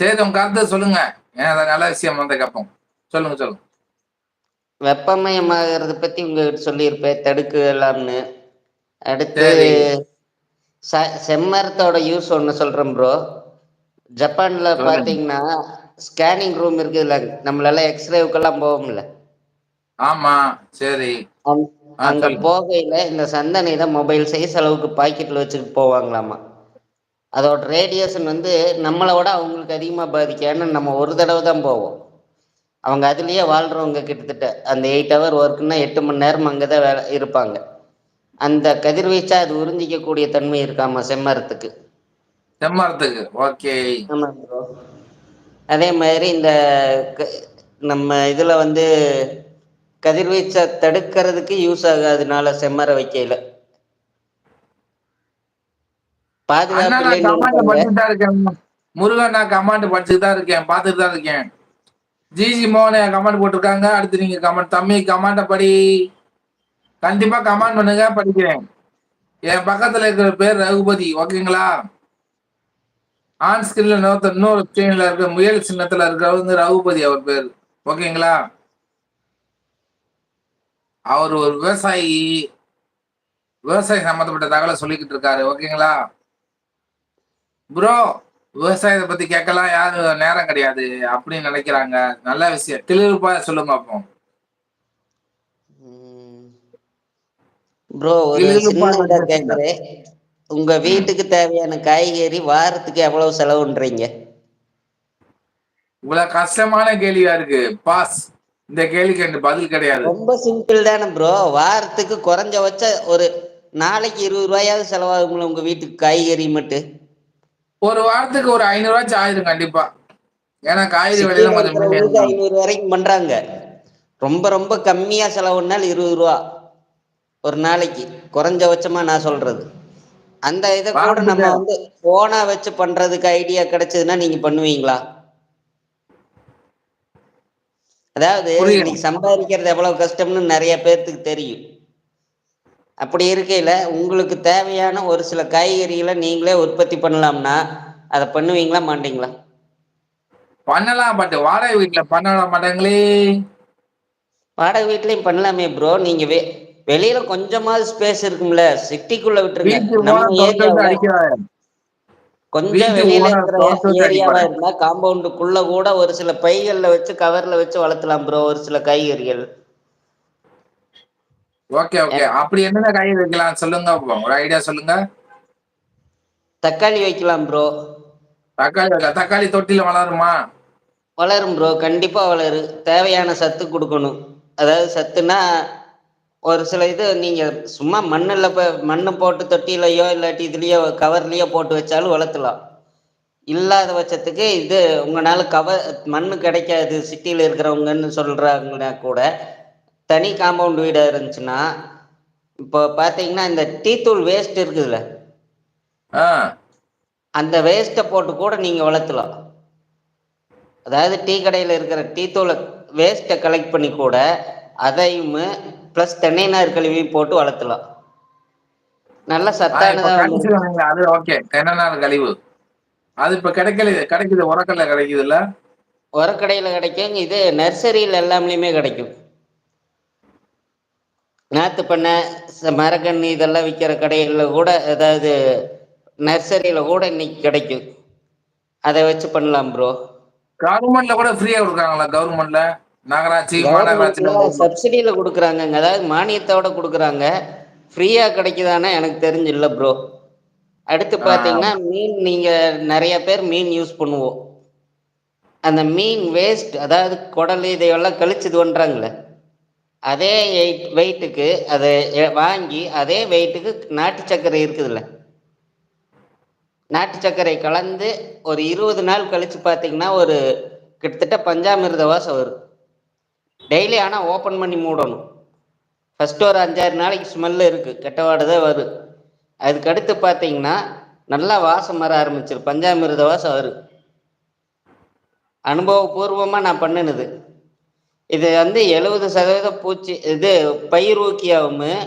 சரி உங்க கருத்தை சொல்லுங்க. ஏன்னா நல்ல விஷயம் வந்து கேட்போம் சொல்லுங்க சொல்லுங்க. வெப்பமயமாகறத பத்தி உங்ககிட்ட சொல்லியிருப்பேன். தடுக்கலாம்னு அடுத்து செம்மரத்தோட யூஸ் ஒன்று சொல்றேன் ப்ரோ ஜப்பான்ல. பாத்தீங்கன்னா ஸ்கேனிங் ரூம் இருக்குதுல்ல நம்மளால எக்ஸ்ரேவுக்கெல்லாம் போவோம்ல. ஆமா சரி. அங்க-. போகையில இந்த சந்தனை தான் மொபைல் சைஸ் அளவுக்கு பாக்கெட்ல வச்சுட்டு போவாங்களாமா. அதோட ரேடியேஷன் வந்து நம்மளை விட அவங்களுக்கு அதிகமா பாதிக்கும் ஏன்னா நம்ம ஒரு தடவை தான் போவோம். அவங்க அதுலயே வாழ்றவங்க கிட்டத்தட்ட அந்த எயிட் ஹவர் ஒர்க்குன்னா எட்டு மணி நேரம் அங்கதான் வேலை இருப்பாங்க. அந்த கதிர்வீச்சா அது உறிஞ்சிக்கக்கூடிய தன்மை இருக்காமா செம்மரத்துக்கு? செம்மரத்துக்கு ஓகே அதே மாதிரி இந்த நம்ம இதுல வந்து கதிர்வீச்சை தடுக்கிறதுக்கு யூஸ் ஆகாதனால செம்மர வைக்கையில. பாதுகாப்பு முருகன் நான் கமாண்ட் படிச்சுட்டு தான் இருக்கேன். பார்த்துட்டு தான் இருக்கேன். ஜிஜி மோகன் கமெண்ட் போட்டிருக்காங்க. அடுத்து நீங்க கமெண்ட் தம்பி கமாண்ட படி. கண்டிப்பா கமெண்ட் பண்ணுங்க படிக்கிறேன். என் பக்கத்துல இருக்கிற பேர் ரகுபதி ஓகேங்களா? ஆன் ஸ்கிரீன்ல இன்னொருத்தர் இன்னொரு ஸ்கிரீன்ல இருக்க முயல் சின்னத்துல இருக்கிறவர் வந்து ரகுபதி அவர் பேர். ஓகேங்களா? அவர் ஒரு விவசாயி விவசாயம் சம்பந்தப்பட்ட தகவலை சொல்லிக்கிட்டு இருக்காரு. ஓகேங்களா? ப்ரோ விவசாயத்தை பத்தி கேட்கலாம். யாரும் நேரம் கிடையாது. அப்படின்னு நினைக்கிறாங்க. நல்ல விஷயம். தெளிவுப்பா சொல்லுங்க அப்போ. ப்ரோ ஒரு உங்க வீட்டுக்கு தேவையான காய்கறி வாரத்துக்கு எவ்வளவு செலவுன்றீங்க? இவ்வளவு கஷ்டமான கேள்வியா இருக்கு. பாஸ் இந்த கேள்விக்கு எனக்கு பதில் கிடையாது. ரொம்ப சிம்பிள் தானே ப்ரோ வாரத்துக்கு குறைஞ்சபட்ச ஒரு நாளைக்கு இருபது ரூபாயாவது செலவாகுங்களா உங்க வீட்டுக்கு காய்கறி மட்டும்? ஒரு வாரத்துக்கு ஒரு ஐநூறு ரூபாய் ஆயிரும் கண்டிப்பா. ஏன்னா காய்கறி கொஞ்சம் முன்னேறணும். ஐநூறு வரைக்கும் பண்றாங்க. ரொம்ப ரொம்ப கம்மியா செலவுனால இருபது ரூபா. ஒரு நாளைக்கு. குறைஞ்சபட்சமா நான் சொல்றது. அந்த இதை கூட நம்ம வந்து போனா வச்சு பண்றதுக்கு ஐடியா கிடைச்சதுன்னா நீங்க பண்ணுவீங்களா? அதாவது. இன்னைக்கு சம்பாதிக்கிறது எவ்வளவு கஷ்டம்னு நிறைய பேர்த்துக்கு தெரியும். அப்படி இருக்கையில உங்களுக்கு தேவையான ஒரு சில காய்கறிகளை நீங்களே உற்பத்தி பண்ணலாம்னா அதை பண்ணுவீங்களா மாட்டீங்களா? பண்ணலாம் பட் வாடகை வீட்டுல பண்ண மாட்டாங்களே. வாடகை வீட்லயும் பண்ணலாமே ப்ரோ நீங்க வெ வெளியில கொஞ்சமாவது ஸ்பேஸ் இருக்கும்ல சிட்டிக்குள்ள விட்டுருங்க. கொஞ்சம் வெளியில இருக்கிற ஏரியாவா. இருந்தா காம்பவுண்டுக்குள்ள கூட ஒரு சில பைகள்ல வச்சு கவர்ல வச்சு வளர்த்தலாம் ப்ரோ ஒரு சில காய்கறிகள். ஓகே ஓகே அப்படி என்னென்ன காய்கறி வைக்கலாம்? சொல்லுங்க. ஒரு ஐடியா சொல்லுங்க. தக்காளி வைக்கலாம் ப்ரோ தக்காளி. தக்காளி தொட்டில வளருமா? வளரும் ப்ரோ கண்டிப்பா வளரும் தேவையான சத்து கொடுக்கணும். அதாவது சத்துனா ஒரு சில இது நீங்க சும்மா மண்ணுல ப மண்ணு போட்டு தொட்டிலையோ இல்லாட்டி இதுலயோ கவர்லயோ போட்டு வச்சாலும் வளர்த்தலாம். இல்லாத பட்சத்துக்கு இது உங்களால கவர் மண்ணு கிடைக்காது. சிட்டியில் இருக்கிறவங்கன்னு சொல்றாங்கன்னா கூட தனி காம்பவுண்ட் வீடா இருந்துச்சுன்னா இப்போ பார்த்தீங்கன்னா இந்த டீத்தூள் வேஸ்ட் இருக்குதுல்ல? அந்த வேஸ்ட்டை போட்டு கூட நீங்கள் வளர்த்தலாம். அதாவது டீ கடையில் இருக்கிற டீ தூளை வேஸ்ட்டை கலெக்ட் பண்ணி கூட அதையும் ப்ளஸ் தென்னை நார் கழுவி போட்டு வளர்த்தலாம். நல்ல சத்தானதாக அது ஓகே தென்னநார் கழிவு. அது இப்ப கிடைக்கல கிடைக்குது உரக்கல்ல கிடைக்குது இல்ல உரக்கடையில் கிடைக்கும் இது நர்சரியில் எல்லாமே கிடைக்கும். நாற்று பண்ணை மரக்கன்று இதெல்லாம் விற்கிற கடைகளில் கூட அதாவது நர்சரியில் கூட இன்னைக்கு கிடைக்கும். அதை வச்சு பண்ணலாம் ப்ரோ கவர்மெண்ட்ல கூட ஃப்ரீயா கொடுக்குறாங்களா? கவர்மெண்ட்ல? நகராட்சி மாநகராட்சி சப்சிடியில் கொடுக்குறாங்கங்க. அதாவது மானியத்தோட கொடுக்குறாங்க. ஃப்ரீயாக கிடைக்குதானே எனக்கு தெரிஞ்சு இல்லை ப்ரோ அடுத்து. பார்த்தீங்கன்னா மீன் நீங்கள் நிறைய பேர் மீன் யூஸ் பண்ணுவோம். அந்த மீன் வேஸ்ட் அதாவது குடல் இதையெல்லாம் கழிச்சு இது பண்ணுறாங்களே அதே வெயிட்டுக்கு அதை வாங்கி அதே வெயிட்டுக்கு நாட்டு சர்க்கரை இருக்குதுல்ல. நாட்டு சர்க்கரை கலந்து ஒரு இருபது நாள் கழிச்சு பார்த்தீங்கன்னா ஒரு கிட்டத்தட்ட பஞ்சாமிர்த வாசம் வரும். டெய்லி ஆனால் ஓப்பன் பண்ணி மூடணும். ஃபஸ்ட்டு ஒரு அஞ்சாறு நாளைக்கு ஸ்மெல்லு இருக்குது கெட்டவாடு தான் வரும். அதுக்கடுத்து பார்த்தீங்கன்னா நல்லா வாசம் வர ஆரம்பிச்சிரு பஞ்சாமிர்த வாசம் வரும். அனுபவபூர்வமாக நான் பண்ணினது. இது வந்து எழுபது சதவீத பூச்சி இது பயிர் ஊக்கியாகவும்